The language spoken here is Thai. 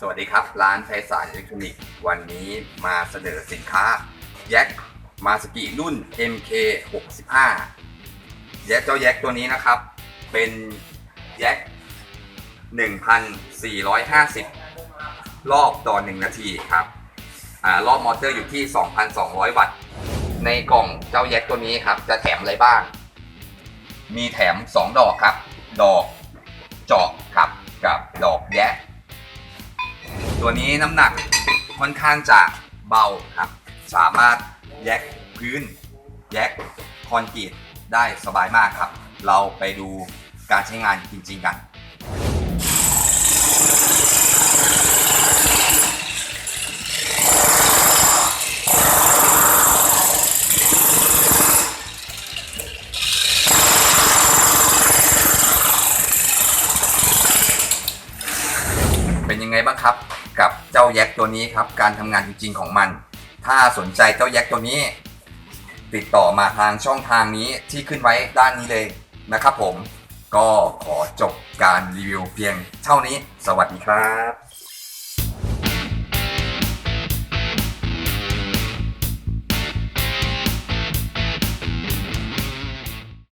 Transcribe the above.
สวัสดีครับ ร้านไทยสารอิเล็กทรอนิกส์วันนี้มาเสนอสินค้าแย็กมาสกิรุ่น MK 65แย็กเจ้าแย็กตัวนี้นะครับ เป็นแย็ก1,450 รอบต่อ 1 นาทีครับอ่ารอบมอเตอร์อยู่ที่ 2,200 วัตต์ ในกล่องเจ้าแย็กตัวนี้ครับ จะแถมอะไรบ้าง มีแถม 2 ดอกครับ ตัวนี้น้ำหนักค่อนข้างจะเบาครับ สามารถแยกพื้น แยกคอนกรีตได้สบายมากครับ เราไปดูการใช้งานจริง ๆ กัน เป็นยังไงบ้างครับ กับเจ้าแย็กตัวนี้ครับ การทำงานจริงๆของมัน ถ้าสนใจเจ้าแย็กตัวนี้ ติดต่อมาทางช่องทางนี้ที่ขึ้นไว้ด้านนี้เลยนะครับผมก็ขอจบการรีวิวเพียงเท่านี้ สวัสดีครับ